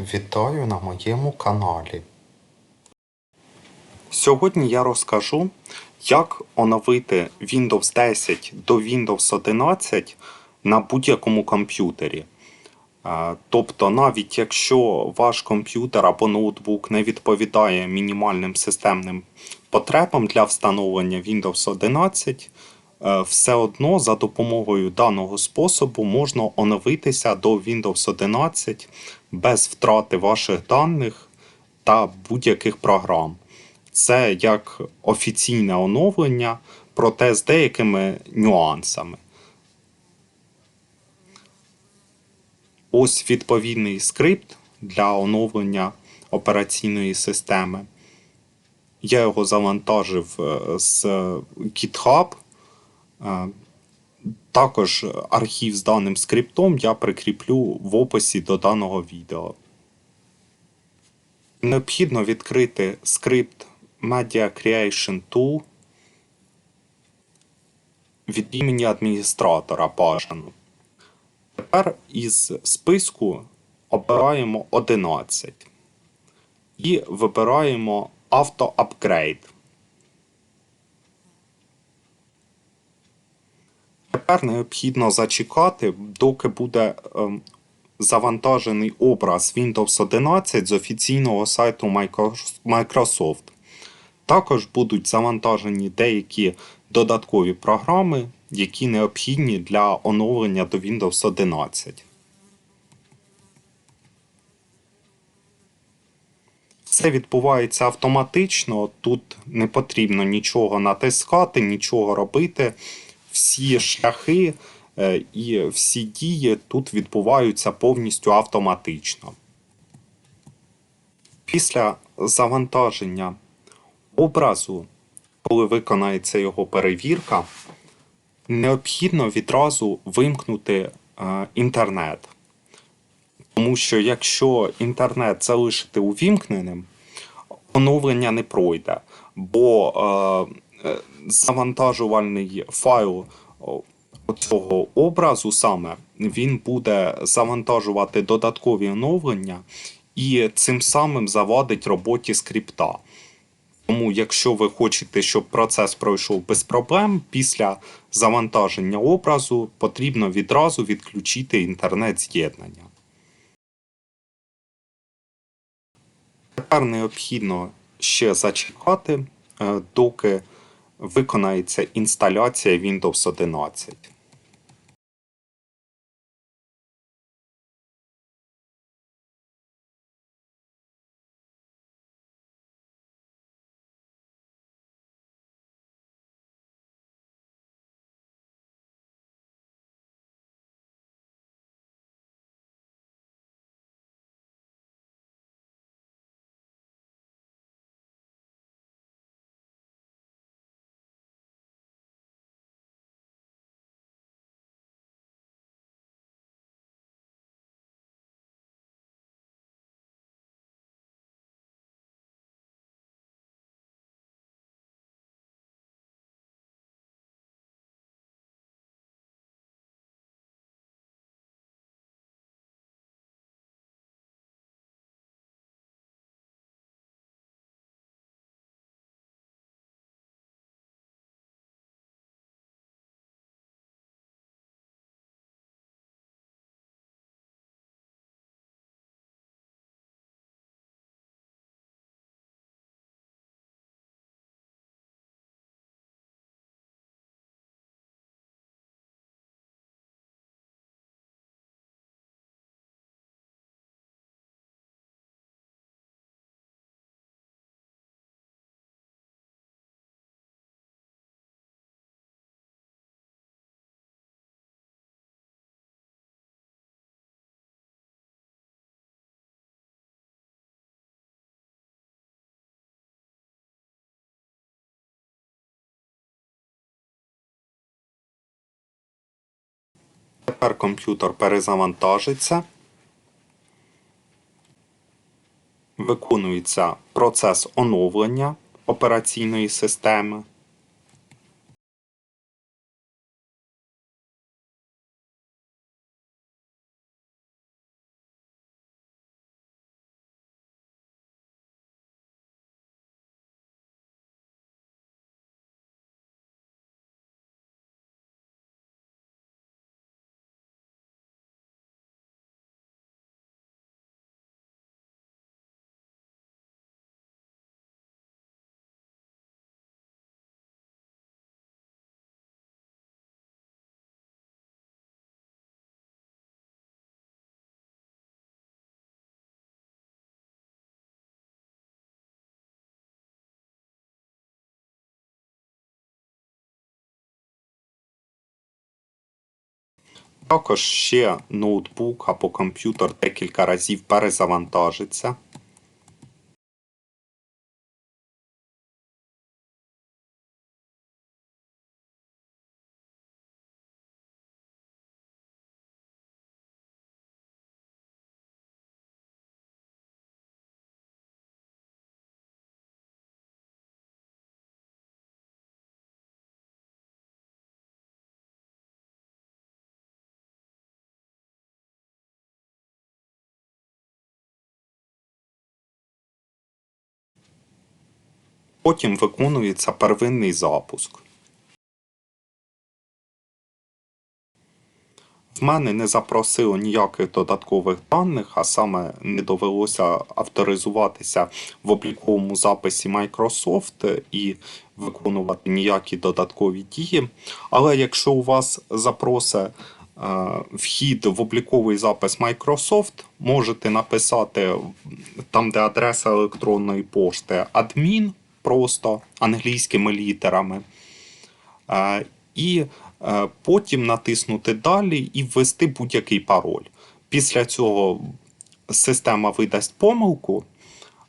Вітаю на моєму каналі. Сьогодні я розкажу, як оновити Windows 10 до Windows 11 на будь-якому комп'ютері. Тобто, навіть якщо ваш комп'ютер або ноутбук не відповідає мінімальним системним потребам для встановлення Windows 11, е, все одно за допомогою даного способу можна оновитися до Windows 11 без втрати ваших даних та будь-яких програм. Це як офіційне оновлення, проте з деякими нюансами. Ось відповідний скрипт для оновлення операційної системи. Я його завантажив е, з GitHub. Е, Також архів з даним скриптом я прикріплю в описі до даного відео. Необхідно відкрити скрипт Media Creation Tool від імені адміністратора бажано. Тепер із списку обираємо 11 і вибираємо Auto Тепер необхідно зачекати, доки буде ем, завантажений образ Windows 11 з офіційного сайту Microsoft. Також будуть завантажені деякі додаткові програми, які необхідні для оновлення до Windows 11. Все відбувається автоматично, тут не потрібно нічого натискати, нічого робити. Всі шляхи е, і всі дії тут відбуваються повністю автоматично. Після завантаження образу, коли виконається його перевірка, необхідно відразу вимкнути е, інтернет. Тому що якщо інтернет залишити увімкненим, оновлення не пройде, бо е, завантажувальний файл цього образу саме він буде завантажувати додаткові оновлення і цим самим завадить роботі скрипта. Тому, якщо ви хочете, щоб процес пройшов без проблем, після завантаження образу потрібно відразу відключити інтернет-з'єднання. Тепер необхідно ще зачекати, е, доки виконається інсталяція Windows 11. Тепер комп'ютер перезавантажиться. Виконується процес оновлення операційної системи. Також ще ноутбук або комп'ютер декілька разів перезавантажиться. Потім виконується первинний запуск. В мене не запросило ніяких додаткових даних, а саме не довелося авторизуватися в обліковому записі Microsoft і виконувати ніякі додаткові дії. Але якщо у вас запросе е, вхід в обліковий запис Microsoft, можете написати там, де адреса електронної пошти адмін, просто англійськими літерами. Е, І е, потім натиснути Далі і ввести будь-який пароль. Після цього система видасть помилку,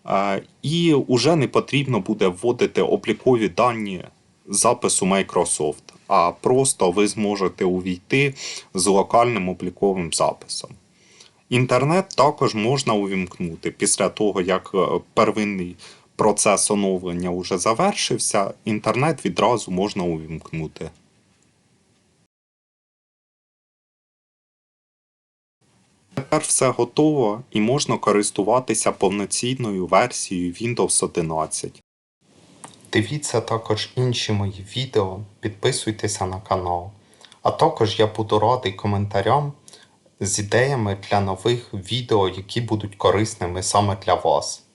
е, і вже не потрібно буде вводити облікові дані запису Microsoft, а просто ви зможете увійти з локальним обліковим записом. Інтернет також можна увімкнути після того, як первинний процес оновлення вже завершився, інтернет відразу можна увімкнути. Тепер все готово і можна користуватися повноцінною версією Windows 11. Дивіться також інші мої відео, підписуйтеся на канал. А також я буду радий коментарям з ідеями для нових відео, які будуть корисними саме для вас.